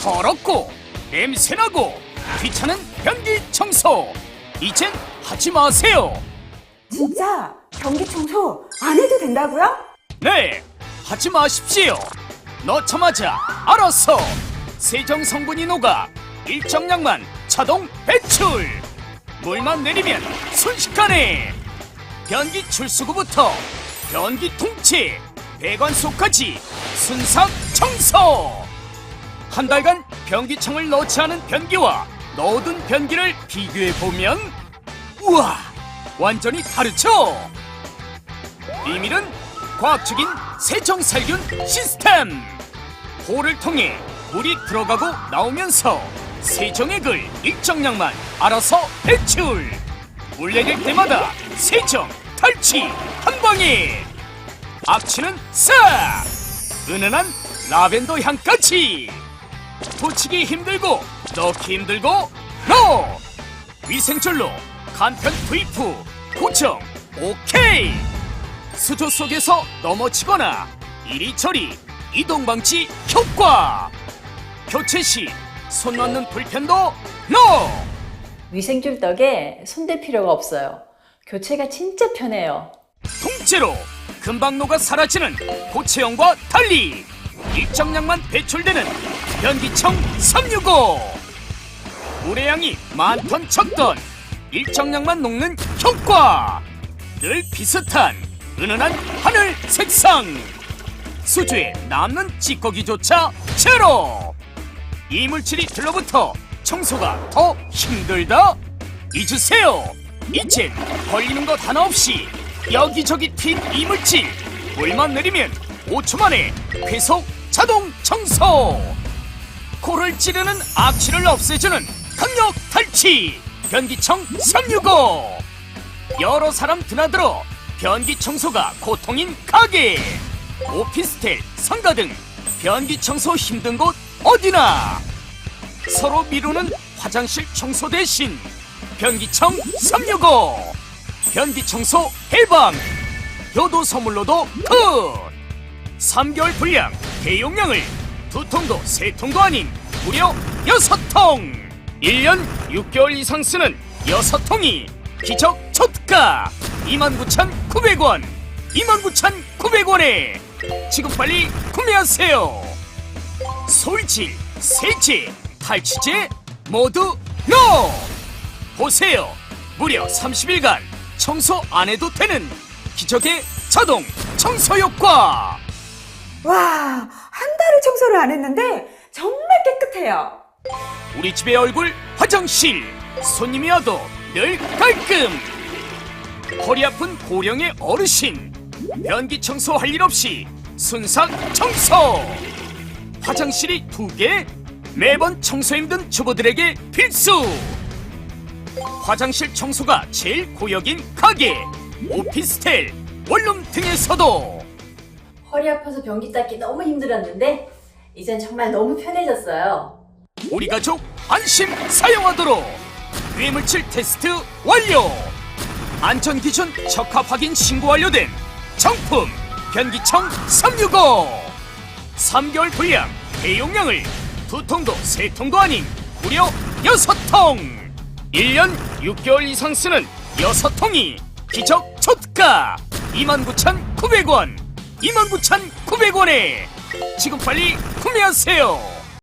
더럽고 냄새나고 귀찮은 변기 청소. 이젠 하지 마세요. 진짜 변기 청소 안 해도 된다고요? 네 하지 마십시오. 넣자마자 알아서 세정 성분이 녹아 일정량만 자동 배출. 물만 내리면 순식간에 변기 출수구부터 변기 통째 배관소까지 순삭 청소 한 달간 변기청을 넣지 않은 변기와 넣어둔 변기를 비교해 보면 우와 완전히 다르죠? 비밀은 과학적인 세정살균 시스템. 홀을 통해 물이 들어가고 나오면서 세정액을 일정량만 알아서 배출. 물 내릴 때마다 세정 탈취 한 방에 악취는 싹! 은은한 라벤더 향까지 붙이기 힘들고 넣기 힘들고 넣어 위생줄로 간편 V2 고정 오케이 수조 속에서 넘어지거나 이리저리 이동 방지 효과 교체 시 손 넣는 불편도 NO 위생줄 덕에 손댈 필요가 없어요. 교체가 진짜 편해요. 통째로 금방 녹아 사라지는 고체형과 달리 일정량만 배출되는 변기청 365 물의 양이 많던 적던 일정량만 녹는 효과. 늘 비슷한 은은한 하늘 색상. 수주에 남는 찌꺼기조차 제로. 이물질이 들러붙어 청소가 더 힘들다? 잊으세요. 이젠 걸리는 것 하나 없이 여기저기 튄 이물질. 물만 내리면 5초 만에 계속 자동 청소. 코를 찌르는 악취를 없애주는 강력 탈취. 변기청 365 여러 사람 드나들어 변기 청소가 고통인 가게. 오피스텔 상가 등 변기 청소 힘든 곳 어디나. 서로 미루는 화장실 청소 대신 변기청 365 변기 청소 해방. 효도 선물로도 굿 3개월 분량 대용량을 두 통도 세 통도 아닌 무려 여섯 통. 1년 6개월 이상 쓰는 여섯 통이 기적 초특가 29,900원 29,900원에 지금 빨리 구매하세요. 솔질, 세제, 탈취제 모두 NO! 보세요. 무려 30일간 청소 안 해도 되는 기적의 자동 청소 효과 와, 한 달을 청소를 안 했는데 정말 깨끗해요. 우리 집의 얼굴 화장실. 손님이 와도 늘 깔끔. 허리 아픈 고령의 어르신. 변기 청소 할 일 없이 순삭 청소. 화장실이 두 개 매번 청소 힘든 주부들에게 필수. 화장실 청소가 제일 고역인 가게 오피스텔 원룸 등에서도 허리 아파서 변기 닦기 너무 힘들었는데 이젠 정말 너무 편해졌어요. 우리 가족 안심 사용하도록 유해물질 테스트 완료! 안전 기준 적합 확인 신고 완료된 정품 변기청 365 3개월 분량 대용량을 두 통도 세 통도 아닌 무려 여섯 통! 1년 6개월 이상 쓰는 여섯 통이 기적 초특가 29,900원 29,900원에. 지금 빨리 구매하세요